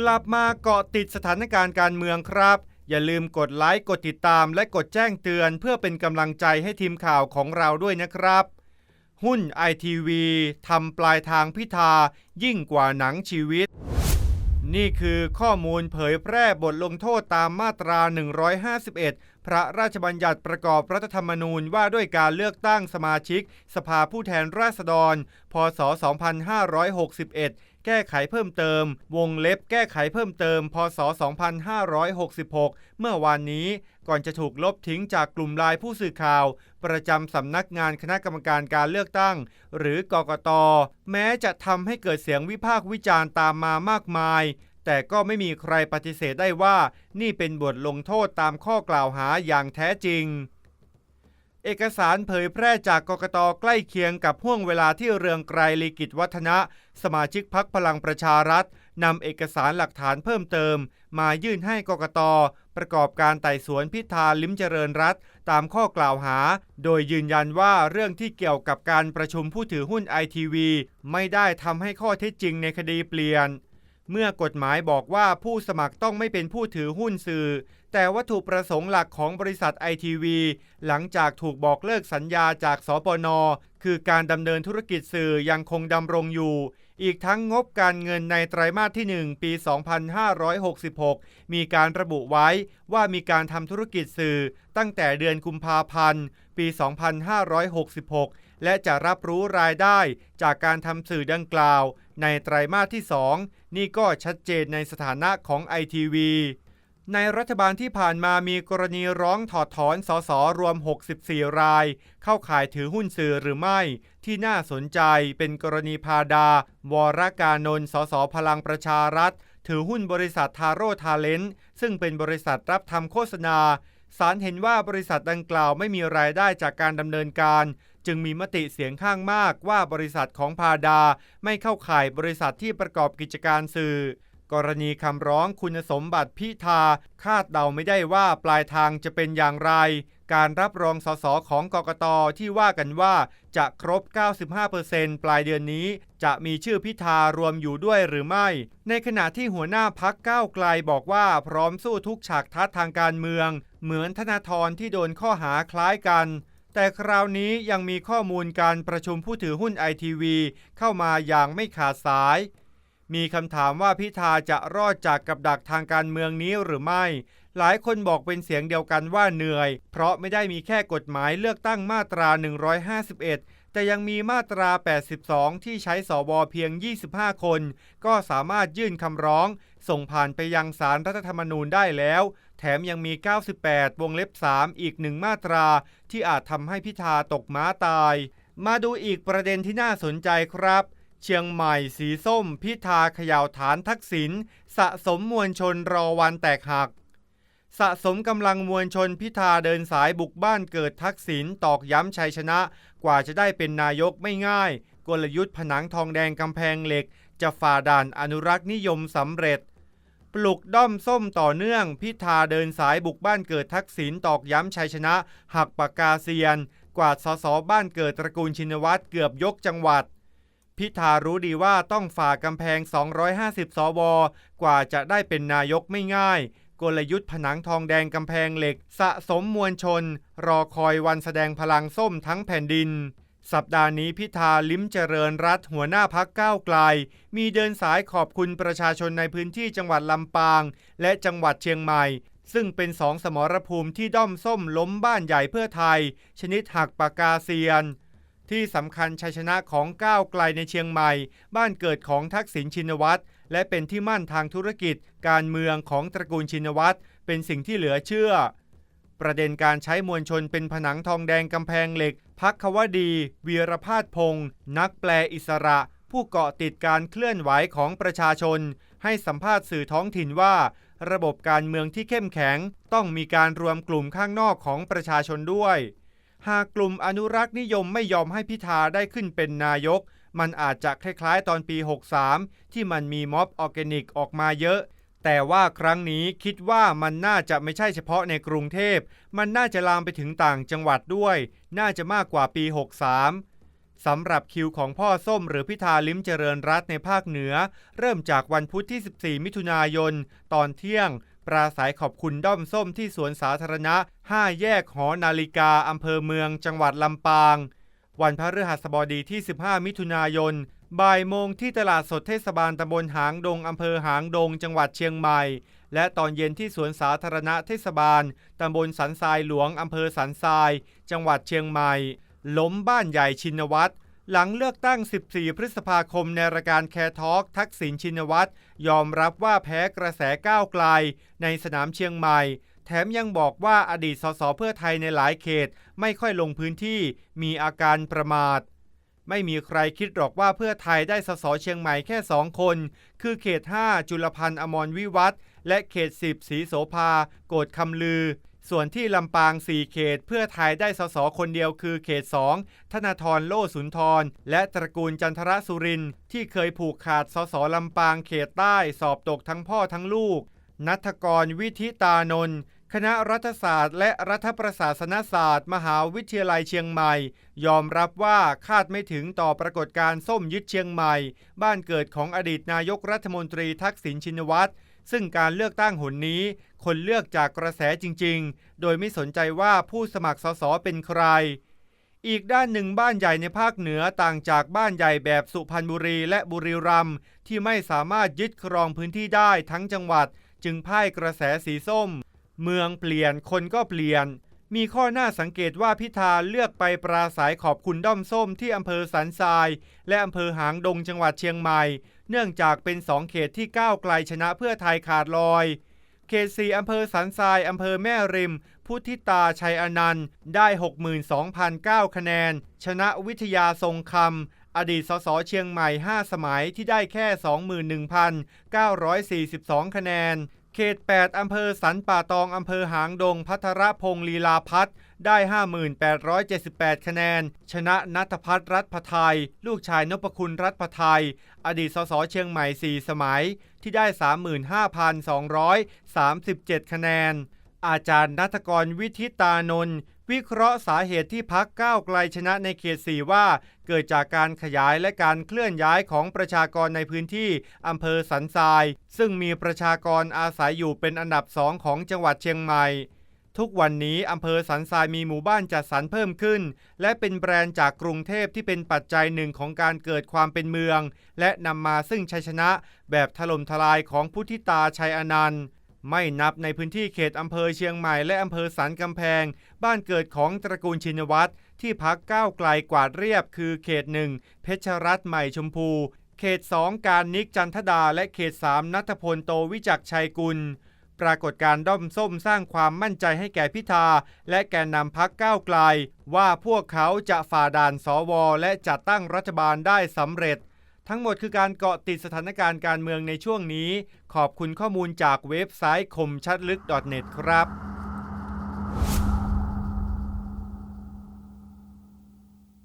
กลับมาเกาะติดสถานการณ์การเมืองครับ อย่าลืมกดไลค์กดติดตามและกดแจ้งเตือน เพื่อเป็นกำลังใจให้ทีมข่าวของเราด้วยนะครับ หุ้นไอทีวีทำปลายทางพิธายิ่งกว่าหนังชีวิต นี่คือข้อมูลเผยแพร่บทลงโทษตามมาตรา 151 พระราชบัญญัติประกอบรัฐธรรมนูญว่าด้วยการเลือกตั้งสมาชิก สภาผู้แทนราษฎร พศ 2561 แก้ไขเพิ่มเติม วงเล็บแก้ไขเพิ่มเติม พศ 2566 เมื่อวานนี้ก่อนจะถูกลบทิ้งจากกลุ่มลายผู้สื่อข่าว ประจำสำนักงานคณะกรรมการการเลือกตั้ง หรือกกต แม้จะทำให้เกิดเสียงวิพากษ์วิจารณ์ตามมามากมาย แต่ก็ไม่มีใครปฏิเสธได้ว่า นี่เป็นบทลงโทษตามข้อกล่าวหาอย่างแท้จริง เอกสารเผยแพร่จากกกตใกล้เคียงกับห่วงเวลาที่เรืองไกรลีกิจวัฒนะ สมาชิกพักพลังประชารัฐนำเอกสารหลักฐานเพิ่มเติม มายื่นให้กกต ประกอบการไต่สวนพิธาลิ้มเจริญรัฐ ตามข้อกล่าวหา โดยยืนยันว่าเรื่องที่เกี่ยวกับการประชุมผู้ถือหุ้นไอทีวีไม่ได้ทำให้ข้อเท็จจริงในคดีเปลี่ยน เมื่อกฎหมายบอกว่าผู้สมัครต้องไม่เป็นผู้ถือหุ้นสื่อ แต่วัตถุประสงค์หลักของบริษัทไอทีวีหลังจากถูกบอกเลิกสัญญาจากสปน คือการดำเนินธุรกิจสื่อยังคงดำรงอยู่ อีกทั้งงบการเงินในไตรมาสที่ 1 ปี 2566 มีการระบุไว้ว่ามีการทำธุรกิจสื่อตั้งแต่เดือนกุมภาพันธ์ ปี 2566 และจะรับรู้รายได้จากการทำสื่อดังกล่าว ในไตรมาสที่ 2 นี่ก็ชัดเจนในสถานะของไอทีวีในรัฐบาลที่ผ่านมามีกรณีร้องถอดถอนสสรวม 64 ราย เข้าข่ายถือหุ้นสื่อหรือไม่ ที่น่าสนใจเป็นกรณีพาดา วรกานนท์สสพลังประชารัฐ ถือหุ้นบริษัททาโร่ทาเลนต์ซึ่งเป็นบริษัทรับทำโฆษณาศาลเห็นว่าบริษัทดังกล่าวไม่มีรายได้จากการดำเนินการ จึงมีมติเสียงข้างมากว่าบริษัทของพาดาไม่เข้าข่ายบริษัทที่ประกอบกิจการสื่อ กรณีคำร้องคุณสมบัติพิธา คาดเดาไม่ได้ว่าปลายทางจะเป็นอย่างไร การรับรองสสของกกตที่ว่ากันว่าจะครบ 95%ปลายเดือนนี้ จะมีชื่อพิธารวมอยู่ด้วยหรือไม่ ในขณะที่หัวหน้าพักก้าวไกลบอกว่าพร้อมสู้ทุกฉากทัศทางการเมือง เหมือนธนาธรที่โดนข้อหาคล้ายกัน แต่คราวนี้ยังมีข้อมูลการประชุมผู้ถือหุ้นไอทีวีเข้ามาอย่างไม่ขาดสาย มีคำถามว่าพิธาจะรอดจากกับดักทางการเมืองนี้หรือไม่ หลายคนบอกเป็นเสียงเดียวกันว่าเหนื่อย เพราะไม่ได้มีแค่กฎหมายเลือกตั้งมาตรา 151 แต่ยังมีมาตรา 82 ที่ใช้สวเพียง 25 คน ก็สามารถยื่นคำร้อง ส่งผ่านไปยังสารรัฐธรรมนูญได้แล้ว แถมยังมี 98 วงเล็บ 3 อีกหนึ่งมาตรา ที่อาจทำให้พิธาตกม้าตาย มาดูอีกประเด็นที่น่าสนใจครับ เชียงใหม่สีส้ม พิธาขย่าวฐานทักษิณสะสมมวลชนรอวันแตกหัก สะสมกำลังมวลชนพิธาเดินสายบุกบ้านเกิดทักษิณตอกย้ำชัยชนะ กว่าจะได้เป็นนายกไม่ง่าย กลยุทธ์ผนังทองแดงกำแพงเหล็ก จะฝ่าด่านอนุรักษ์นิยมสำเร็จ ปลุกด้อมส้มต่อเนื่อง พิธาเดินสายบุกบ้านเกิดทักษิณตอกย้ำชัยชนะ หักปากกาเซียน กวาดสสบ้านเกิดตระกูลชินวัตรเกือบยกจังหวัด พิธารู้ดีว่าต้องฝ่ากำแพง 250 สว กว่าจะได้เป็นนายกไม่ง่าย กลยุทธ์ผนังทองแดงกำแพงเหล็ก สะสมมวลชน รอคอยวันแสดงพลังส้มทั้งแผ่นดิน สัปดาห์นี้พิธาลิ้มเจริญรัฐหัวหน้าพักก้าวไกล มีเดินสายขอบคุณประชาชนในพื้นที่จังหวัดลำปาง และจังหวัดเชียงใหม่ ซึ่งเป็นสองสมรภูมิที่ด้อมส้มล้มบ้านใหญ่เพื่อไทย ชนิดหักปากกาเซียน ที่สำคัญชัยชนะของก้าวไกลในเชียงใหม่ บ้านเกิดของทักษิณชินวัตรและเป็นที่มั่นทางธุรกิจ การเมืองของตระกูลชินวัตรเป็นสิ่งที่เหลือเชื่อ ประเด็นการใช้มวลชนเป็นผนังทองแดงกำแพงเหล็ก พักควดี วีรพาดพงศ์นักแปลอิสระ ผู้เกาะติดการเคลื่อนไหวของประชาชน ให้สัมภาษณ์สื่อท้องถิ่นว่า ระบบการเมืองที่เข้มแข็ง ต้องมีการรวมกลุ่มข้างนอกของประชาชนด้วย หากกลุ่มอนุรักษ์นิยมไม่ยอมให้พิธาได้ขึ้นเป็นนายก มันอาจจะคล้ายๆ ตอนปี 63 ที่มันมีม็อบออร์แกนิกออกมาเยอะ แต่ว่าครั้งนี้คิดว่ามันน่าจะไม่ใช่เฉพาะในกรุงเทพ มันน่าจะลามไปถึงต่างจังหวัดด้วย น่าจะมากกว่าปี 63 สำหรับคิวของพ่อส้มหรือพิธาลิ้มเจริญรัตในภาคเหนือ เริ่มจากวันพุธที่ 14 มิถุนายน ตอนเที่ยง ปราศัยขอบคุณด้อมส้มที่สวนสาธารณะ 5 แยกหอนาฬิกาอำเภอเมือง จังหวัดลำปาง วันพฤหัสบดีที่ 15 มิถุนายน บ่ายโมงที่ตลาดสดเทศบาลตำบลหางดงอำเภอหางดง จังหวัดเชียงใหม่ และตอนเย็นที่สวนสาธารณะเทศบาลตำบลสันทรายหลวงอำเภอสันทราย จังหวัดเชียงใหม่ ล้มบ้านใหญ่ชินวัตรหลังเลือกตั้ง 14 พฤษภาคมในรายการแคร์ทอกทักษิณชินวัตรยอมรับว่าแพ้กระแสก้าวไกล ในสนามเชียงใหม่ แถมยังบอกว่าอดีตสสเพื่อไทยในหลายเขตไม่ค่อยลงพื้นที่มีอาการประมาท ไม่มีใครคิดหรอกว่าเพื่อไทยได้สสเชียงใหม่แค่สองคน คือเขต 5 จุลพันธ์อมรวิวัฒและเขต 10 สีโสภา โกดคำลือ ส่วนที่ลำปาง 4 เขต เพื่อไทยได้สสคนเดียวคือเขต 2 ธนาธรโลสุนทร และตระกูลจันทรสุรินที่เคยผูกขาดสสลำปางเขตใต้สอบตกทั้งพ่อทั้งลูกนัทกรวิธิตานนท์ คณะรัฐศาสตร์ และรัฐประศาสนศาสตร์ มหาวิทยาลัยเชียงใหม่ ยอมรับว่าคาดไม่ถึงต่อปรากฏการณ์ส้มยึดเชียงใหม่ บ้านเกิดของอดีตนายกรัฐมนตรีทักษิณชินวัตรซึ่งการเลือกตั้งหนนี้ คนเลือกจากกระแสจริง ๆ โดยไม่สนใจว่าผู้สมัครสสเป็นใคร อีกด้านหนึ่งบ้านใหญ่ในภาคเหนือต่างจากบ้านใหญ่แบบสุพรรณบุรีและบุรีรัมย์ที่ไม่สามารถยึดครองพื้นที่ได้ทั้งจังหวัด จึงพ่ายกระแสสีส้ม เมืองเปลี่ยนคนก็เปลี่ยน มีข้อน่าสังเกตว่าพิธาเลือกไปปราศัยขอบคุณด้อมส้มที่อำเภอสันทราย และอำเภอหางดงจังหวัดเชียงใหม่ เนื่องจากเป็นสองเขตที่ก้าวไกลชนะเพื่อไทยขาดลอยเขตสี่อำเภอสันทรายอำเภอแม่ริม พุทธิตาชัยอนันต์ได้ 62,009 คะแนน ชนะวิทยาทรงคำอดีตสสเชียงใหม่ 5 สมัยที่ได้แค่ 21,942 คะแนน เขต 8 อำเภอสันป่าตอง อำเภอหางดง พัทรพงศ์ลีลาพัฒน์ได้ 5878 คะแนน ชนะนัทพัฒรัฐพไทย ลูกชายนพคุณรัฐพไทย อดีตสสเชียงใหม่ 4 สมัย ที่ได้ 35,237 คะแนน อาจารย์นัทกรวิทิตานนท์ วิเคราะห์สาเหตุที่พักก้าวไกลชนะในเขต4ว่า เกิดจากการขยายและการเคลื่อนย้ายของประชากรในพื้นที่อำเภอสันทราย ซึ่งมีประชากรอาศัยอยู่เป็นอันดับสองของจังหวัดเชียงใหม่ ทุกวันนี้อำเภอสันทรายมีหมู่บ้านจัดสรรเพิ่มขึ้น และเป็นแบรนด์จากกรุงเทพที่เป็นปัจจัยหนึ่งของการเกิดความเป็นเมือง และนำมาซึ่งชัยชนะแบบถล่มทลายของพุทธิตาชัยอนันต์ ไม่นับในพื้นที่เขตอำเภอเชียงใหม่และอำเภอสันกำแพง บ้านเกิดของตระกูลชินวัตรที่พักก้าวไกลกวาดเรียบ คือเขตหนึ่งเพชรรัตน์ใหม่ชมพู เขต2การนิกจันทดา และเขต3นัทพลโตวิจักชัยกุล ปรากฏการด้อมส้มสร้างความมั่นใจให้แก่พิธา และแกนนำพักก้าวไกล ว่าพวกเขาจะฝ่าด่านสวและจัดตั้งรัฐบาลได้สำเร็จ ทั้งหมดคือการเกาะติดสถานการณ์การเมืองในช่วงนี้ ขอบคุณข้อมูลจากเว็บไซต์คมชัดลึก .net ครับ